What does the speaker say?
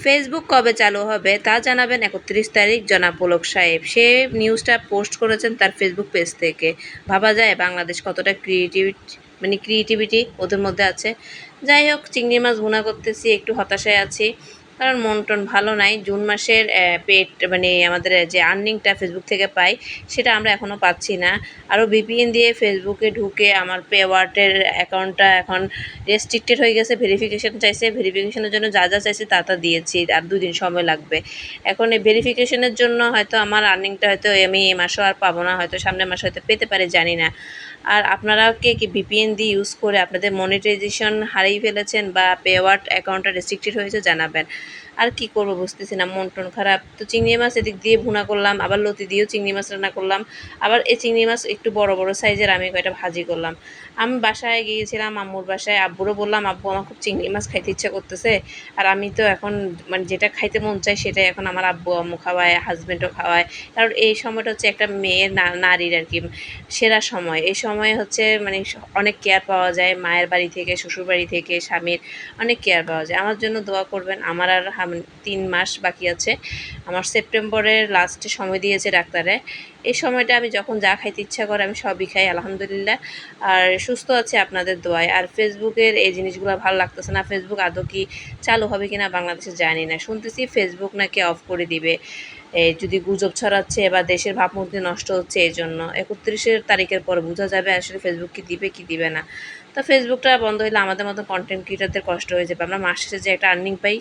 Facebook কবে চালু হবে তা জানাবেন একত্রিশ তারিখ জনাব পুলক সাহেব। সে নিউজটা পোস্ট করেছেন তার ফেসবুক পেজ থেকে। ভাবা যায় বাংলাদেশ কতটা ক্রিয়েটিভিটি মানে ক্রিয়েটিভিটি ওদের মধ্যে আছে। যাই হোক, চিংড়ি মাছ ভুনা করতেছি, একটু হতাশায় আছি। কারণ মন টন ভালো নাই। জুন মাসের পেট মানে আমাদের যে আর্নিংটা ফেসবুক থেকে পাই, সেটা আমরা এখনও পাচ্ছি না। আরও ভিপিএন দিয়ে ফেসবুকে ঢুকে আমার পে ওয়ার্টের অ্যাকাউন্টটা এখন রেস্ট্রিক্টেড হয়ে গেছে। ভেরিফিকেশান চাইছে। ভেরিফিকেশনের জন্য যা যা চাইছে তা তা দিয়েছি। আর দুই দিন সময় লাগবে। এখন এই ভেরিফিকেশনের জন্য হয়তো আমার আর্নিংটা হয়তো আমি এই মাসেও আর পাবো না। হয়তো সামনের মাসে হয়তো পেতে পারে, জানি না। আর আপনারা কে কি ভিপিএন দিয়ে ইউজ করে আপনাদের মনিটাইজেশন হারিয়ে ফেলেছেন বা পেওয়ার্ট অ্যাকাউন্টটা রেস্ট্রিক্টেড হয়েছে জানাবেন। আর কি করব বুঝতেছি না, মন টন খারাপ। তো চিংড়ি মাছ এদিক দিয়ে ভুনা করলাম, আবার লতি দিয়েও চিংড়ি মাছ রান্না করলাম। আবার এই চিংড়ি মাছ একটু বড় বড় সাইজের আমি কয়টা ভাজি করলাম। আমি বাসায় গিয়েছিলাম, আম্মুর বাসায়, আব্বুরও বললাম, আব্বু, আমার খুব চিংড়ি মাছ খাইতে ইচ্ছা করতেছে। আর আমি তো এখন মানে যেটা খাইতে মন চাই সেটাই এখন আমার আব্বু, আম্মু খাওয়ায় হাজব্যান্ডও খাওয়ায়। কারণ এই সময়টা হচ্ছে একটা মেয়ের নারীর আর কি সেরা সময়। এই সময় হচ্ছে মানে অনেক কেয়ার পাওয়া যায়, মায়ের বাড়ি থেকে শ্বশুর বাড়ি থেকে, স্বামীর অনেক কেয়ার পাওয়া যায়। আমার জন্য দোয়া করবেন, আমার আর হাম- তিন মাস বাকি আছে। আমার সেপ্টেম্বরের লাস্টে সময় দিয়েছে ডাক্তারে। এই সময়টা আমি যখন যা খাইতে ইচ্ছা করে আমি সবই খাই, আলহামদুলিল্লাহ। আর সুস্থ আছে আপনাদের দোয়ায়। আর ফেসবুকের এই জিনিসগুলো ভালো লাগতেছে না। ফেসবুক আদৌ কি চালু হবে কি না বাংলাদেশে জানি না। শুনতেছি ফেসবুক নাকি অফ করে দিবে। এই যদি গুজব ছড়াচ্ছে বা দেশের ভাবমূর্তি নষ্ট হচ্ছে এই জন্য। একত্রিশের তারিখের পর বোঝা যাবে আসলে ফেসবুক কি দিবে কি দিবে না। তো ফেসবুকটা বন্ধ হলে আমাদের মতো কন্টেন্ট ক্রিয়েটারদের কষ্ট হয়ে যাবে। আমরা মাস যে একটা আর্নিং পাই।